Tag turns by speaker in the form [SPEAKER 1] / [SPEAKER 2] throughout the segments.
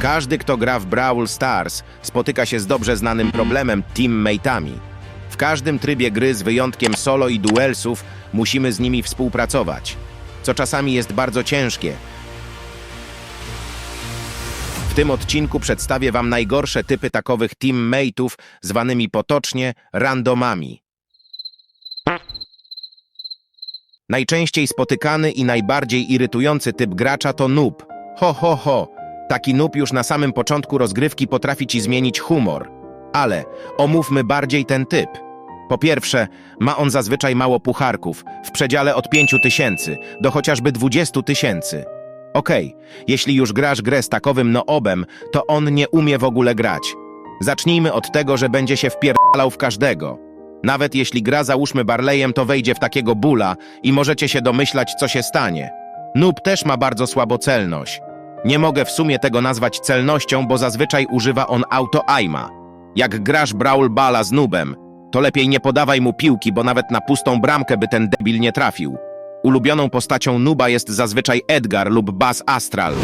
[SPEAKER 1] Każdy, kto gra w Brawl Stars, spotyka się z dobrze znanym problemem teammate'ami. W każdym trybie gry, z wyjątkiem solo i duelsów, musimy z nimi współpracować, co czasami jest bardzo ciężkie. W tym odcinku przedstawię Wam najgorsze typy takowych teammate'ów, zwanymi potocznie randomami. Najczęściej spotykany i najbardziej irytujący typ gracza to noob. Ho, ho, ho. Taki noob już na samym początku rozgrywki potrafi ci zmienić humor. Ale omówmy bardziej ten typ. Po pierwsze, ma on zazwyczaj mało pucharków, w przedziale od 5 tysięcy do chociażby 20 tysięcy. Okej, jeśli już grasz grę z takowym noobem, to on nie umie w ogóle grać. Zacznijmy od tego, że będzie się wpierdalał w każdego. Nawet jeśli gra załóżmy Barleyem, to wejdzie w takiego bóla i możecie się domyślać, co się stanie. Noob też ma bardzo słabo celność. Nie mogę w sumie tego nazwać celnością, bo zazwyczaj używa on auto-aima. Jak grasz Brawl Balla z noobem, to lepiej nie podawaj mu piłki, bo nawet na pustą bramkę by ten debil nie trafił. Ulubioną postacią Nuba jest zazwyczaj Edgar lub Bas Astral.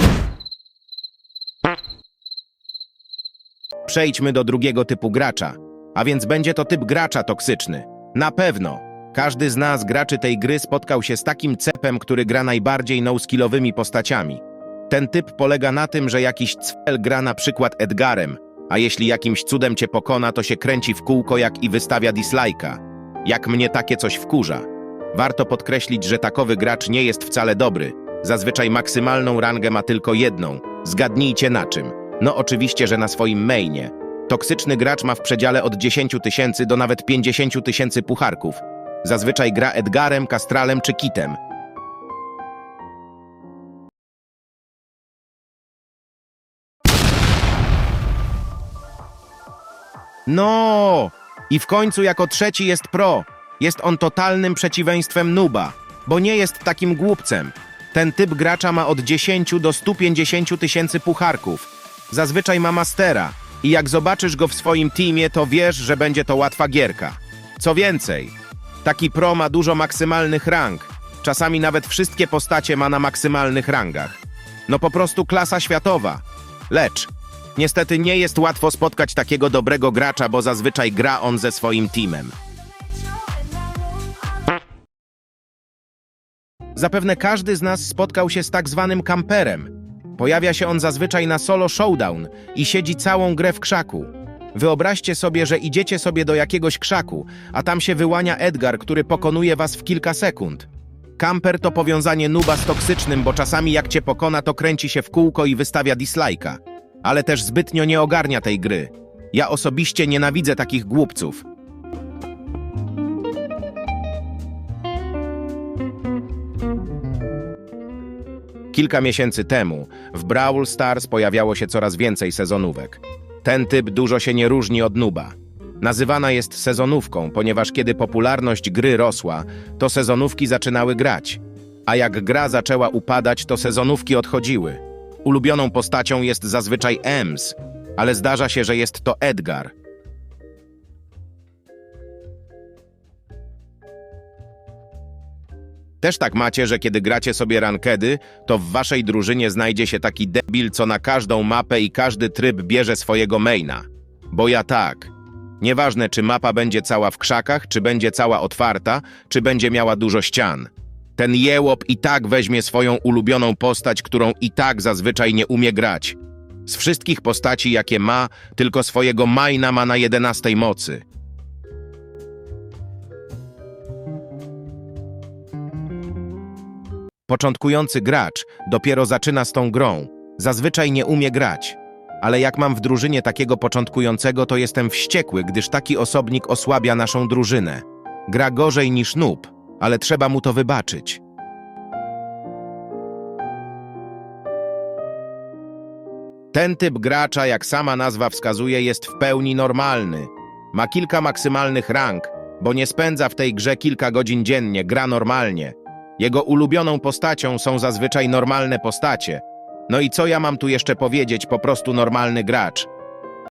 [SPEAKER 1] Przejdźmy do drugiego typu gracza, a więc będzie to typ gracza toksyczny. Na pewno. Każdy z nas, graczy tej gry, spotkał się z takim cepem, który gra najbardziej no-skillowymi postaciami. Ten typ polega na tym, że jakiś cwel gra na przykład Edgarem, a jeśli jakimś cudem cię pokona, to się kręci w kółko jak i wystawia dislajka. Jak mnie takie coś wkurza. Warto podkreślić, że takowy gracz nie jest wcale dobry. Zazwyczaj maksymalną rangę ma tylko jedną. Zgadnijcie na czym. No oczywiście, że na swoim mainie. Toksyczny gracz ma w przedziale od 10 tysięcy do nawet 50 tysięcy pucharków. Zazwyczaj gra Edgarem, Kastralem czy Kitem. No! I w końcu jako trzeci jest pro. Jest on totalnym przeciwieństwem Nuba, bo nie jest takim głupcem. Ten typ gracza ma od 10 do 150 tysięcy pucharków. Zazwyczaj ma mastera i jak zobaczysz go w swoim teamie, to wiesz, że będzie to łatwa gierka. Co więcej, taki pro ma dużo maksymalnych rang. Czasami nawet wszystkie postacie ma na maksymalnych rangach. No po prostu klasa światowa. Lecz Niestety nie jest łatwo spotkać takiego dobrego gracza, bo zazwyczaj gra on ze swoim teamem. Zapewne każdy z nas spotkał się z tak zwanym kamperem. Pojawia się on zazwyczaj na solo showdown i siedzi całą grę w krzaku. Wyobraźcie sobie, że idziecie sobie do jakiegoś krzaku, a tam się wyłania Edgar, który pokonuje was w kilka sekund. Kamper to powiązanie nuba z toksycznym, bo czasami jak cię pokona, to kręci się w kółko i wystawia dislajka ale też zbytnio nie ogarnia tej gry. Ja osobiście nienawidzę takich głupców. Kilka miesięcy temu w Brawl Stars pojawiało się coraz więcej sezonówek. Ten typ dużo się nie różni od nuba. Nazywana jest sezonówką, ponieważ kiedy popularność gry rosła, to sezonówki zaczynały grać. A jak gra zaczęła upadać, to sezonówki odchodziły. Ulubioną postacią jest zazwyczaj Ems, ale zdarza się, że jest to Edgar. Też tak macie, że kiedy gracie sobie rankedy, to w waszej drużynie znajdzie się taki debil, co na każdą mapę i każdy tryb bierze swojego maina. Bo ja tak. Nieważne, czy mapa będzie cała w krzakach, czy będzie cała otwarta, czy będzie miała dużo ścian. Ten jełop i tak weźmie swoją ulubioną postać, którą i tak zazwyczaj nie umie grać. Z wszystkich postaci, jakie ma, tylko swojego Majna ma na jedenastej mocy. Początkujący gracz dopiero zaczyna z tą grą. Zazwyczaj nie umie grać. Ale jak mam w drużynie takiego początkującego, to jestem wściekły, gdyż taki osobnik osłabia naszą drużynę. Gra gorzej niż noob ale trzeba mu to wybaczyć. Ten typ gracza, jak sama nazwa wskazuje, jest w pełni normalny. Ma kilka maksymalnych rang, bo nie spędza w tej grze kilka godzin dziennie, gra normalnie. Jego ulubioną postacią są zazwyczaj normalne postacie. No i co ja mam tu jeszcze powiedzieć, po prostu normalny gracz.